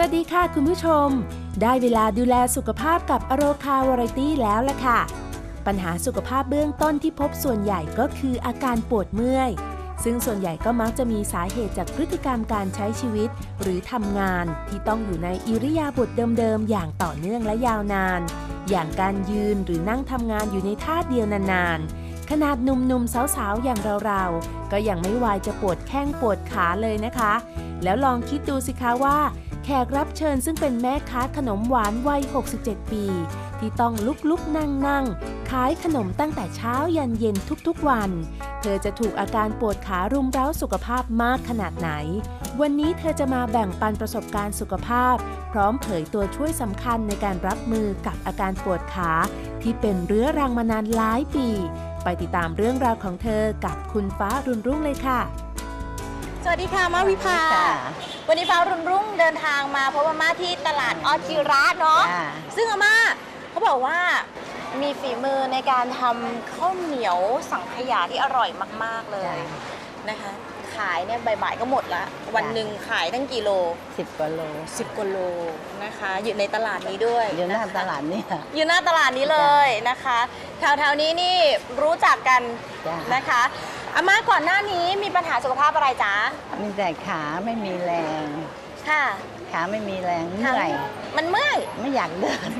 สวัสดีค่ะคุณผู้ชม ได้เวลาดูแลสุขภาพกับอโรคาวาไรตี้แล้วล่ะค่ะ ปัญหาสุขภาพเบื้องต้นที่พบส่วนใหญ่ก็คืออาการปวดเมื่อย ซึ่งส่วนใหญ่ก็มักจะมีสาเหตุจากพฤติกรรมการใช้ชีวิต หรือทำงานที่ต้องอยู่ในอิริยาบถเดิมๆ อย่างต่อเนื่องและยาวนาน อย่างการยืนหรือนั่งทำงานอยู่ในท่าเดียวนานๆ ขนาดหนุ่มๆสาวๆอย่างเราๆก็ยังไม่วายจะปวดแข้งปวดขาเลยนะคะ แล้วลองคิดดูสิคะว่า แขกรับเชิญซึ่งเป็นแม่ค้าขนมหวานวัย 67 ปี ที่ต้องลุกลุกนั่งนั่งขายขนมตั้งแต่เช้ายันเย็นทุกๆวัน เธอจะถูกอาการปวดขารุมเร้าสุขภาพมากขนาดไหน วันนี้เธอจะมาแบ่งปันประสบการณ์สุขภาพ พร้อมเผยตัวช่วยสำคัญในการรับมือกับอาการปวดขา ที่เป็นเรื้อรังมานานหลายปี ไปติดตามเรื่องราวของเธอกับคุณฟ้ารุ่นรุ่งเลยค่ะ สวัสดีค่ะมาวิภาค่ะวันนี้ฟ้ารุ่นรุ่งเดินทางมาเพราะว่ามาที่ตลาดออจิระเนาะ จ้าซึ่งอาม่าเขาบอกว่ามีฝีมือในการทำข้าวเหนียวสังขยาที่อร่อยมาก ๆ เลยจ้านะคะ ขายเนี่ยบ่ายๆก็หมดละ วันหนึ่งขายตั้งกี่โล สิบกว่าโล10กว่าโลนะคะ อยู่ในตลาดนี้ด้วยอยู่หน้าะคะตลาดนี่ค่ะอยู่หน้าตลาดนี้เลยนะคะแถวๆนี้นี่รู้จักกันจ้านะคะ อาม่าก่อนหน้านี้มีปัญหาสุขภาพอะไรจ๊ะมีแต่ขาไม่มีแรง ค่ะขาไม่มีแรงเมื่อยมันเมื่อยไม่อยากเดิน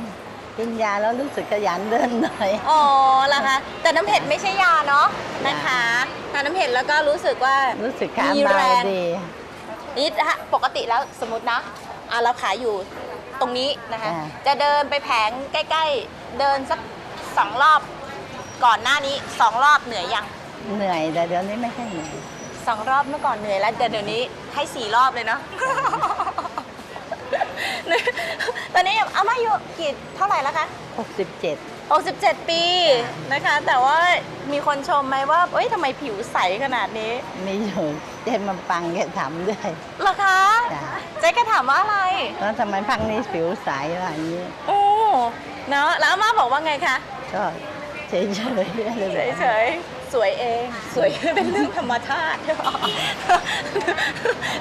กินยาแล้วรู้สึกขยันเดินหน่อยอ๋อเหรอคะแต่น้ำเผ็ดไม่ใช่ยาเนาะนะคะทานน้ำเผ็ดแล้วก็รู้สึกว่ารู้สึกขามีเบาแรงดีนี่ฮะปกติแล้วสมมตินะอะเราขายอยู่ตรงนี้นะคะ จะเดินไปแผงใกล้ ๆ เดินสักสองรอบก่อนหน้านี้สองรอบเหนื่อยยัง เหนื่อยแต่เดี๋ยวนี้ไม่ค่อยเหนื่อยสองรอบเมื่อก่อนเหนื่อยแล้วแต่เดี๋ยวนี้ให้สี่รอบเลยเนาะ ตอนนี้อาม่าอายุกี่เท่าไหร่แล้วคะ 67 67 ปีนะคะ แต่ว่ามีคนชมไหมว่าเอ้ยทำไมผิวใสขนาดนี้มีอยู่เจนมาปังแกถามด้วยเหรอคะจ้ะเจ๊ก็ถามว่าอะไร แล้วทำไมพักนี้ผิวใสอะไรอย่างนี้ โอ้ เนาะแล้วอาม่าบอกว่าไงคะ ก็ เฉยๆเลยเฉยๆ สวยเอง สวย เป็นเรื่องธรรมชาติ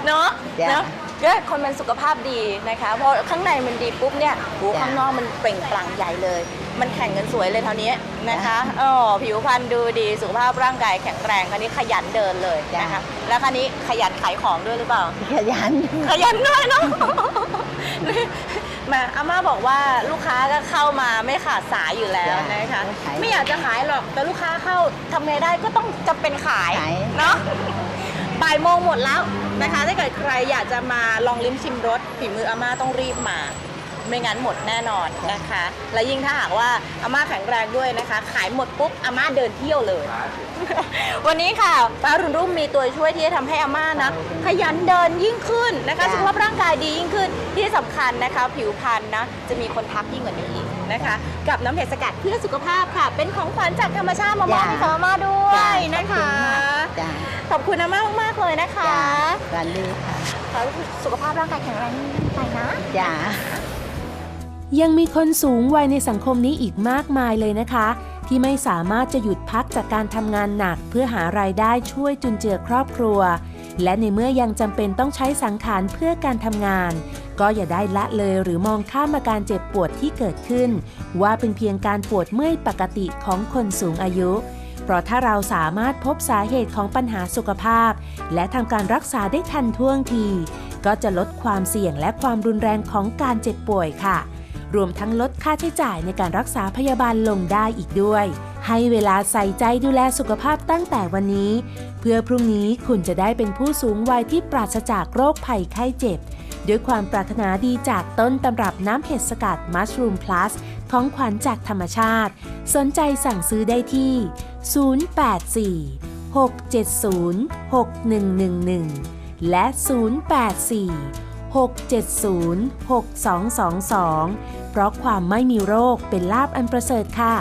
เนาะจ้ะเนาะก็คนมันสุขภาพดีนะคะพอข้างในมันดีปุ๊บเนี่ยหูจ้ะข้างนอกมันเปล่งปลั่งใหญ่เลย มันแข่งกันสวยเลยเท่านี้นะคะอ๋อผิวพรรณดูดีสุขภาพร่างกายแข็งแรงคันนี้ขยันเดินเลยนะคะแล้วคันนี้ขยันขายของด้วยหรือเปล่า ขยันขยันด้วยเนาะ แหมาอาม่าบอกว่าลูกค้าก็เข้ามาไม่ขาดสายอยู่แล้วจ้ะนะคะไม่ขายไม่อยากจะขายหรอกแต่ลูกค้าเข้าทำไงได้ก็ต้องจะเป็นขายขาย เนาะ บ่ายโมงหมดแล้วนะคะ ถ้าเกิดใครอยากจะมาลองลิ้มชิมรสฝีมืออาม่าต้องรีบมา ไม่งั้นหมดแน่นอนนะคะ และยิ่งถ้าหากว่าอาม่าแข็งแรงด้วยนะคะ ขายหมดปุ๊บอาม่าเดินเที่ยวเลย วันนี้ค่ะป้ารุ่นรุ่มมีตัวช่วยที่จะทำให้อาม่านะขยันเดินยิ่งขึ้นนะคะจ้ะสุขภาพร่างกายดียิ่งขึ้นที่สำคัญนะคะ ผิวพรรณนะจะมีคนทักยิ่งกว่านี้อีกนะคะ กับน้ำเห็ดสกัดเพื่อสุขภาพค่ะ เป็นของขวัญจากธรรมชาติมามอบให้กับอาม่าด้วยนะคะจ้าขอบคุณอาม่ามากๆเลยนะคะจ้าสวัสดีค่ะขอให้สุขภาพร่างกายแข็งแรงยิ่งขึ้นไปนะจ้า ยังมีคนสูงวัยในสังคมนี้อีกมากมายเลยนะคะ ที่ไม่สามารถจะหยุดพักจากการทำงานหนัก เพื่อหารายได้ช่วยจุนเจือครอบครัว และในเมื่อยังจำเป็นต้องใช้สังขารเพื่อการทำงาน ก็อย่าได้ละเลยหรือมองข้ามอาการเจ็บปวดที่เกิดขึ้น ว่าเป็นเพียงการปวดเมื่อยปกติของคนสูงอายุ เพราะถ้าเราสามารถพบสาเหตุของปัญหาสุขภาพ และทำการรักษาได้ทันท่วงที ก็จะลดความเสี่ยงและความรุนแรงของการเจ็บป่วยค่ะ รวมทั้งลดค่าใช้จ่ายในการรักษาพยาบาลลงได้อีกด้วย ให้เวลาใส่ใจดูแลสุขภาพตั้งแต่วันนี้ เพื่อพรุ่งนี้คุณจะได้เป็นผู้สูงวัยที่ปราศจากโรคภัยไข้เจ็บ ด้วยความปรารถนาดีจากต้นตำรับน้ำเห็ดสกัดมั r รูมพลัสของขวัญจากธรรมชาติ สนใจสั่งซื้อได้ที่ 084 670 6111 และ 084 670 6222 เพราะความไม่มีโรคเป็นลาบอันประเสริฐค่ะ